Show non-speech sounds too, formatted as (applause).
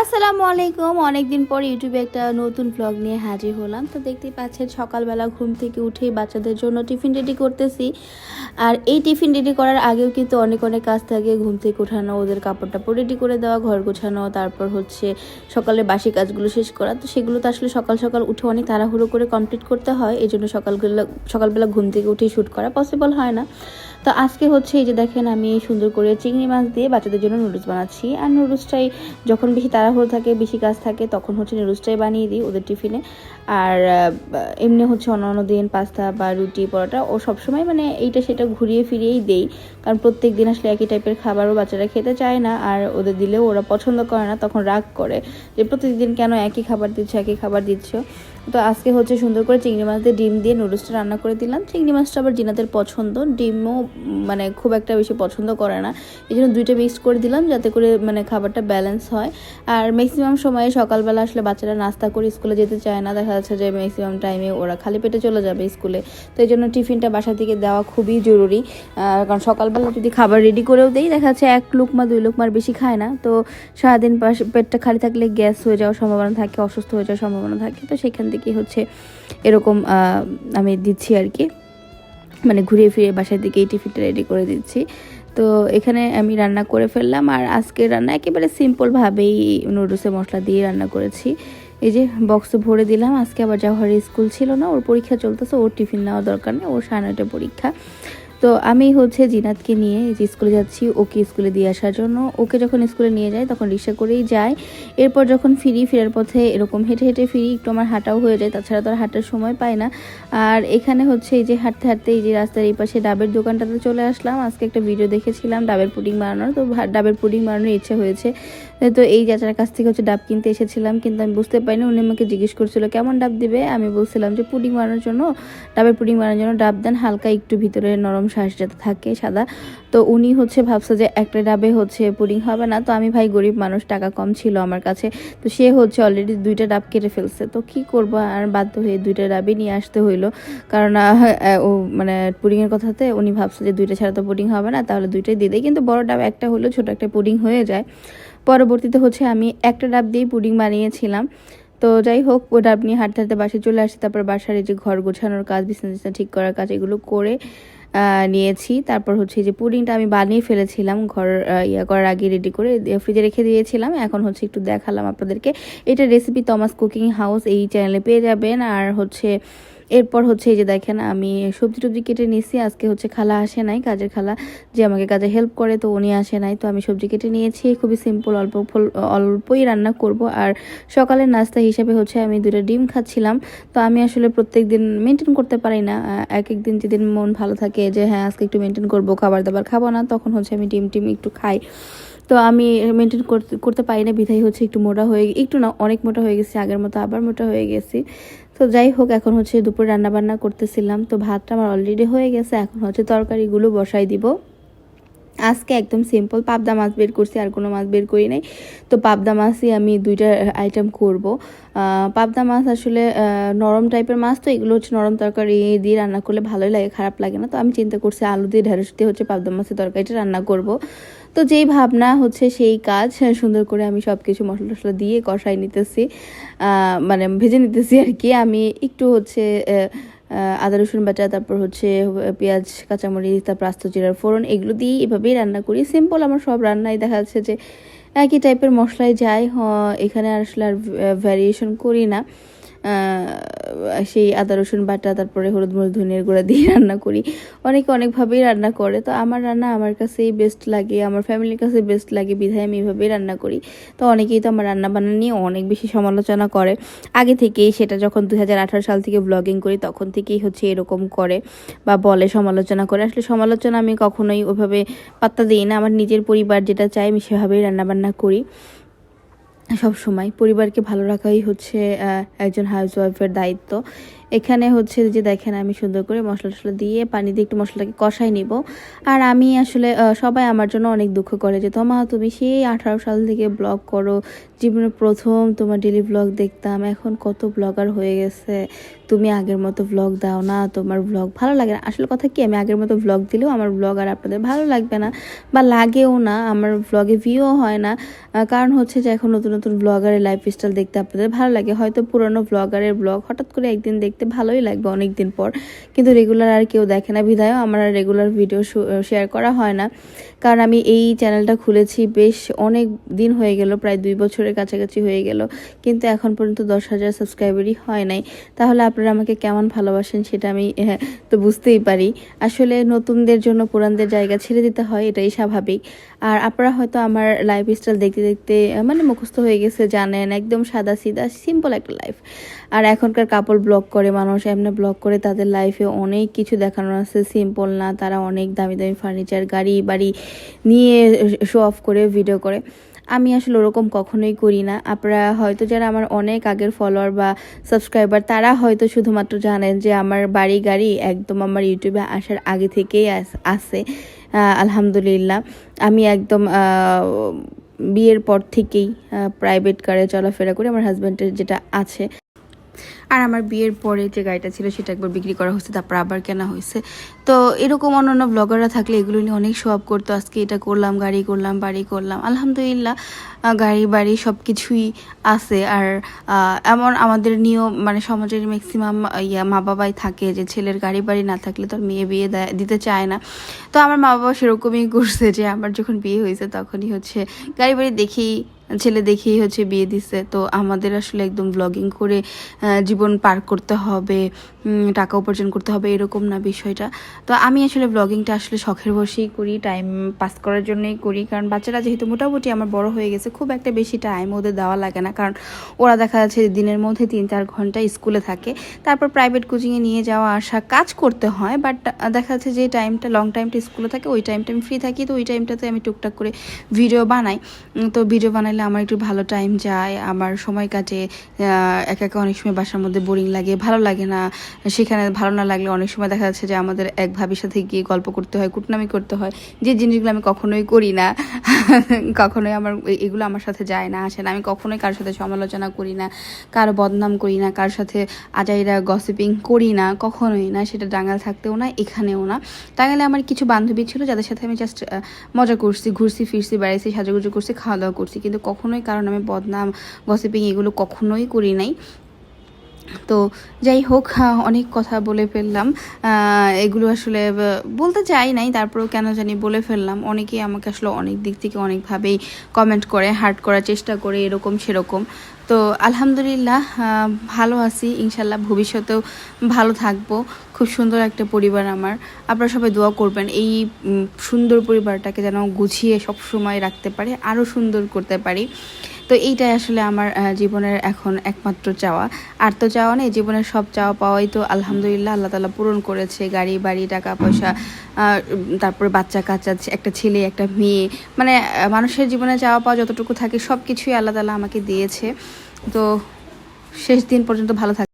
আসসালামু আলাইকুম। অনেকদিন পর ইউটিউবে একটা নতুন ব্লগ নিয়ে হাজির হলাম। তো দেখতেই পাচ্ছেন, সকালবেলা ঘুম থেকে উঠেই বাচ্চাদের জন্য টিফিন রেডি করতেছি। আর এই টিফিন রেডি করার আগেও কিন্তু অনেক অনেক কাজ থাকে। ঘুম থেকে উঠানো ওদের কাপড় টাপড় রেডি করে দেওয়া, ঘর গোছানো, তারপর হচ্ছে সকালে বাসি কাজগুলো শেষ করা। তো সেগুলো তো আসলে সকাল সকাল উঠে অনেক তাড়াহুড়ো করে কমপ্লিট করতে হয়। এই জন্য সকালবেলা সকালবেলা ঘুম থেকে উঠেই শ্যুট করা পসিবল হয় না। তো আজকে হচ্ছে এই যে দেখেন আমি সুন্দর করে চিংড়ি মাছ দিয়ে বাচ্চাদের জন্য নুডলস বানাচ্ছি। আর নুডলসটাই যখন বেশি তাড়াহুড়ো থাকে, বেশি কাজ থাকে, তখন হচ্ছে নুডলসটাই বানিয়ে দিই ওদের টিফিনে। আর এমনি হচ্ছে অন্য অন্য দিন পাস্তা বা রুটি, পরোটা, ও সবসময় মানে এইটা সেটা ঘুরিয়ে ফিরিয়েই দেই। কারণ প্রত্যেক দিন আসলে একই টাইপের খাবারও বাচ্চারা খেতে চায় না, আর ওদের দিলেও ওরা পছন্দ করে না, তখন রাগ করে যে প্রত্যেকদিন কেন একই খাবার দিচ্ছ, একই খাবার দিচ্ছ। তো আজকে হচ্ছে সুন্দর করে চিংড়ি মাছ দিয়ে ডিম দিয়ে নুডলসটা রান্না করে দিলাম। চিংড়ি মাছটা আবার জিনাদের পছন্দ। ডিমও মানে খুব একটা বেশি পছন্দ করে না। এই জন্য দুইটা মিক্স করে দিলাম যাতে করে মানে খাবারটা ব্যালেন্স হয়। আর ম্যাক্সিমাম সময়ে সকালবেলা আসলে বাচ্চারা নাস্তা করে স্কুলে যেতে চায় না। দেখা যাচ্ছে যে ম্যাক্সিমাম টাইমে ওরা খালি পেটে চলে যাবে স্কুলে। তো এই জন্য টিফিনটা বাসা থেকে দেওয়া খুবই জরুরি। কারণ সকালবেলা যদি খাবার রেডি করেও দেই, দেখা যাচ্ছে এক লুকমা, দুই লুকমার বেশি খায় না। তো সারাদিন পেটটা খালি থাকলে গ্যাস হয়ে যাওয়ার সম্ভাবনা থাকে, অসুস্থ হয়ে যাওয়ার সম্ভাবনা থাকে। তো সেখান থেকে হচ্ছে এরকম আমি দিচ্ছি আর কি। মানে ঘুরিয়ে ফিরে বাসার দিকে এই টিফিনটা রেডি করে দিচ্ছি। তো এখানে আমি রান্না করে ফেললাম আর আজকের রান্না একেবারে সিম্পলভাবেই নুডলসের মশলা দিয়ে রান্না করেছি। এই যে বক্সে ভরে দিলাম, আজকে আবার জওহরের স্কুল ছিল না, ওর পরীক্ষা চলতেছে, ওর টিফিন নেওয়া দরকার নেই, ওর সাড়ে নয়টা পরীক্ষা। তো আমি হচ্ছে জিনাতকে নিয়ে যে স্কুলে যাচ্ছি, ওকে স্কুলে দিয়ে আসার জন্য। ওকে যখন স্কুলে নিয়ে যাই তখন রিক্সা করেই যাই এরপর যখন ফিরি, ফেরার পথে এরকম হেঁটে হেঁটে ফিরি, একটু আমার হাঁটাও হয়ে যায়, তাছাড়া তো আর হাঁটার সময় পাই না। আর এখানে হচ্ছে এই যে হাঁটতে হাঁটতে এই যে রাস্তার এই পাশে ডাবের দোকানটাতে চলে আসলাম। আজকে একটা ভিডিও দেখেছিলাম, ডাবের পুডিং বানানোর। তো ডাবের পুডিং বানানোর ইচ্ছে হয়েছে। তো এই চাচার কাছ থেকে হচ্ছে ডাব কিনতে এসেছিলাম, কিন্তু আমি বুঝতে পারিনি। উনি আমাকে জিজ্ঞেস করছিল, কেমন ডাব দিবে? আমি বলছিলাম যে, পুডিং বানানোর জন্য, ডাবের পুডিং বানানোর জন্য ডাব দেন, হালকা একটু ভিতরে নরম শ্বাস যাতে থাকে সাদা। তো উনি হচ্ছে ভাবছে যে একটা ডাবে হচ্ছে পুডিং হবে না। তো আমি ভাই গরিব মানুষ, টাকা কম ছিল আমার কাছে। তো সে হচ্ছে অলরেডি দুইটা ডাব কেটে ফেলছে। তো কি করব? আর বাধ্য হয়ে দুইটা ডাবই নিয়ে আসতে হইল। কারণ ও মানে পুডিংয়ের কথাতে উনি ভাবছে যে দুইটা ছাড়া তো পুডিং হবে না, তাহলে দুইটাই দিয়ে দেয় কিন্তু বড় ডাব একটা হলো, ছোট একটা পুডিং হয়ে যায়। পরবর্তীতে হচ্ছে আমি একটা ডাব দিয়েই পুডিং বানিয়েছিলাম। তো যাই হোক ডাব নিয়ে হাঁটতে হাঁটতে বাসে চলে আসি। তারপর বাসার এই যে ঘর গোছানোর কাজ, বিছানা ঠিক করার কাজ, এগুলো করে নিয়েছি। তারপর হচ্ছে যে পুডিংটা আমি বানিয়ে ফেলেছিলাম ঘর ইয়া করার আগে রেডি করে ফ্রিজে রেখে দিয়েছিলাম। এখন হচ্ছে একটু দেখালাম আপনাদেরকে। এটা রেসিপি তমাস কুকিং হাউস এই চ্যানেলে পেয়ে যাবেন। আর হচ্ছে এরপর হচ্ছে এই যে দেখেন, আমি সবজি টবজি কেটে নিয়েছি, আজকে হচ্ছে খালা আসে নাই, কাজের খালা, যে আমাকে কাজে হেল্প করে, তো উনি আসে নাই, তো আমি সবজি কেটে নিয়েছি, খুবই সিম্পল অল্প ফল- অল্পই রান্না করব, আর সকালের নাস্তা হিসাবে হচ্ছে আমি দুটো ডিম খাচ্ছিলাম, তো আমি আসলে প্রত্যেক দিন মেনটেন করতে পারি না এক এক দিন যেদিন মন ভালো থাকে যে হ্যাঁ আজকে একটু মেনটেন করব খাবার দাবার খাব না, তখন হচ্ছে আমি ডিম টিম একটু খাই, তো আমি মেনটেন করতে করতে পারি না বিধাই হচ্ছে একটু মোটা হয়ে, একটু না, অনেক মোটা হয়ে গেছি, আগের মতো আবার মোটা হয়ে গেছি তো যাই হোক, এখন হচ্ছে দুপুর রান্নাবান্না করতেছিলাম। তো ভাতটা আমার অলরেডি হয়ে গেছে, এখন হচ্ছে তরকারিগুলো বসাই দিব। আজকে একদম সিম্পল পাবদা মাছ বের করছি, আর কোনো মাছ বের করি নাই। তো পাবদা মাছই আমি দুইটা আইটেম করব। পাবদা মাছ আসলে নরম টাইপের মাছ তো, এগুলো হচ্ছে নরম তরকারি দিয়ে রান্না করলে ভালোই লাগে, খারাপ লাগে না। তো আমি চিন্তা করছি আলু দিয়ে ঢেঁড়স দিয়ে হচ্ছে পাবদা মাছের তরকারিটা রান্না করব। তো যেই ভাবনা হচ্ছে সেই কাজ সুন্দর করে আমি সব কিছু মশলা টশলা দিয়ে কষাই নিতেছি। মানে ভেজে নিতেছি আর কি। আমি একটু হচ্ছে আদা, রসুন বাটা, তারপর হচ্ছে পেঁয়াজ, কাঁচামরিচ, তারপর আস্ত জিরার ফোড়ন, এগুলো দিয়েই এভাবেই রান্না করি। সিম্পল আমার সব রান্নাই দেখা যাচ্ছে যে একই টাইপের মশলায় যায় এখানে আসলে আর ভ্যারিয়েশন করি না। সেই আদা, রসুন বাটা, তারপরে হলুদ মরিচ, ধনিয়ার গুঁড়া দিয়ে রান্না করি। অনেকে অনেকভাবেই রান্না করে। তো আমার রান্না আমার কাছেই বেস্ট লাগে, আমার ফ্যামিলির কাছে বেস্ট লাগে, বিধায় আমি এভাবেই রান্না করি। তো অনেকেই তো আমার রান্না বান্না নিয়ে অনেক বেশি সমালোচনা করে। আগে থেকেই সেটা যখন দুই হাজার আঠারো সাল থেকে ব্লগিং করি, তখন থেকেই হচ্ছে এরকম করে বা বলে সমালোচনা করে। আসলে সমালোচনা আমি কখনোই ওভাবে পাত্তা দিই না। আমার নিজের পরিবার যেটা চাই আমি সেভাবেই রান্নাবান্না করি। সব সময়। পরিবারকে ভালো রাখাই হচ্ছে একজন হাউস ওয়াইফের দায়িত্ব। এখানে হচ্ছে যে দেখেন আমি সুন্দর করে মশলা টশলা দিয়ে পানি দিয়ে একটু মশলাটাকে কষাই নিব। আর আমি আসলে সবাই আমার জন্য অনেক দুঃখ করে যে, তোমা, তুমি সেই আঠারো সাল থেকে ব্লগ করো, জীবনে প্রথম তোমার ডেলি ব্লগ দেখতাম, এখন কত ব্লগার হয়ে গেছে। তুমি আগের মতো ব্লগ দাও না, তোমার ব্লগ ভালো লাগে না। আসলে কথা কি, আমি আগের মতো ব্লগ দিলেও আমার ব্লগ আর আপনাদের ভালো লাগবে না বা লাগেও না, আমার ব্লগে ভিউও হয় না। কারণ হচ্ছে যে, এখন নতুন নতুন ব্লগারের লাইফ স্টাইল দেখতে আপনাদের ভালো লাগে। হয়তো পুরনো ব্লগারের ব্লগ হঠাৎ করে একদিন দেখতে ভালোই লাগবে অনেক দিন পর। কিন্তু রেগুলার আর কেউ দেখে না। বিধায় আমার আর রেগুলার ভিডিও শেয়ার করা হয় না। কারণ আমি এই চ্যানেলটা খুলেছি বেশ অনেক দিন হয়ে গেল, প্রায় দুই বছরের কাছাকাছি হয়ে গেল। কিন্তু এখন পর্যন্ত দশ হাজার সাবস্ক্রাইবারই হয় নাই। তাহলে আপনারা আমাকে কেমন ভালোবাসেন সেটা আমি তো বুঝতেই পারি। আসলে নতুনদের জন্য পুরানদের জায়গা ছেড়ে দিতে হয়, এটাই স্বাভাবিক। আর আপনারা হয়তো আমার লাইফ স্টাইল দেখতে দেখতে মানে মুখস্থ হয়ে গেছে, জানেন, একদম সাদা সিধা সিম্পল একটা লাইফ আর এখনকার কাপড় ব্লগ করে মানুষ এমনি ব্লগ করে তাদের লাইফে অনেক কিছু দেখানো আছে। সিম্পল না, তারা অনেক দামি দামি ফার্নিচার গাড়ি বাড়ি নিয়ে শো অফ করে ভিডিও করে। আমি আসলে ওরকম কখনোই করি না। আপনারা হয়তো যারা আমার অনেক আগের ফলোয়ার বা সাবস্ক্রাইবার তারা হয়তো শুধুমাত্র জানেন যে আমার বাড়ি গাড়ি একদম আমার ইউটিউবে আসার আগে থেকেই আস- আলহামদুলিল্লাহ। আমি একদম বিয়ের পর থেকেই প্রাইভেট কারে চলাফেরা করি। আমার হাজব্যান্ডের যেটা আছে। আর আমার বিয়ের পরে যে গাড়িটা ছিল সেটা একবার বিক্রি করা হয়েছে, তারপর আবার কেনা হয়েছে। তো এরকম অন্যান্য ব্লগাররা থাকলে এগুলো নিয়ে অনেক আপ করতো। আজকে এটা করলাম, গাড়ি করলাম, বাড়ি করলাম। আলহামদুলিল্লাহ গাড়ি, বাড়ি সব কিছুই আছে। আর এমন আমাদের নিয়ম মানে সমাজের ম্যাক্সিমাম ইয়া মা বাবাই থাকে যে ছেলের গাড়ি, বাড়ি না থাকলে তোর মেয়ে বিয়ে দিতে চায় না। তো আমার মা বাবা সেরকমই করছে যে আমার যখন বিয়ে হয়েছে তখনই হচ্ছে গাড়ি, বাড়ি দেখেই ছেলে দেখেই হচ্ছে বিয়ে দিছে। তো আমাদের আসলে একদম ব্লগিং করে জীবন পার করতে হবে টাকা উপার্জন করতে হবে এরকম না বিষয়টা। তো আমি আসলে ব্লগিংটা আসলে শখের বসেই করি টাইম পাস করার জন্যই করি। কারণ বাচ্চারা যেহেতু মোটামুটি আমার বড় হয়ে গেছে, খুব একটা বেশি টাইম ওদের দেওয়া লাগে না। কারণ ওরা দেখা যাচ্ছে দিনের মধ্যে তিন চার ঘণ্টা স্কুলে থাকে। তারপর প্রাইভেট কোচিংয়ে নিয়ে যাওয়া আসা কাজ করতে হয় বাট দেখা যাচ্ছে যে টাইমটা লং টাইমটা স্কুলে থাকে, ওই টাইমটা আমি ফ্রি থাকি, তো ওই টাইমটাতে আমি টুকটাক করে ভিডিও বানাই। তো ভিডিও বানাইলে আমার একটু ভালো টাইম যায়, আমার সময় কাটে একা একা অনেক সময় বাসার মধ্যে বোরিং লাগে, ভালো লাগে না। সেখানে ভালো না লাগলে অনেক সময় দেখা যাচ্ছে যে আমাদের এক ভাবির সাথে গিয়ে গল্প করতে হয়, কুটনামি করতে হয়। যে জিনিসগুলো আমি কখনোই করি না, (laughs) কখনোই আমার এগুলো আমার সাথে যায় না, আসে না। আমি কখনোই কারোর সাথে সমালোচনা করি না, কারও বদনাম করি না, কারোর সাথে আজাইরা গসিপিং করি না, কখনোই না। সেটা ডাঙ্গাল থাকতেও না, এখানেও না। টাঙ্গালে আমার কিছু বান্ধবী ছিল যাদের সাথে আমি জাস্ট মজা করছি, ঘুরছি, ফিরছি, বেড়াইছি, সাজুগুজু করছি খাওয়া দাওয়া করছি। কিন্তু কখনোই কারণ আমি বদনাম গসিপিং এগুলো কখনোই করি নাই। তো যাই হোক অনেক কথা বলে ফেললাম। এগুলো আসলে বলতে চাই নাই, তারপরেও কেন জানি বলে ফেললাম। অনেকেই আমাকে আসলে অনেক দিক থেকে অনেকভাবেই কমেন্ট করে হার্ট করার চেষ্টা করে, এরকম সেরকম। তো আলহামদুলিল্লাহ ভালো আছি, ইনশাল্লাহ ভবিষ্যতেও ভালো থাকব। খুব সুন্দর একটা পরিবার আমার। আপনারা সবাই দোয়া করবেন, এই সুন্দর পরিবারটাকে যেন গুছিয়ে সব সময় রাখতে পারে, আরও সুন্দর করতে পারি। তো এইটাই আসলে আমার জীবনের এখন একমাত্র চাওয়া। আর তো চাওয়া নেই, জীবনের সব চাওয়া পাওয়াই তো আলহামদুলিল্লাহ আল্লাহ তালা পূরণ করেছে। গাড়ি, বাড়ি, টাকা, পয়সা তারপরে বাচ্চা কাচ্চা, একটা ছেলে, একটা মেয়ে। মানে মানুষের জীবনে চাওয়া পাওয়া যতটুকু থাকে সব কিছুই আল্লাহ তালা আমাকে দিয়েছে। তো শেষ দিন পর্যন্ত ভালো থাকে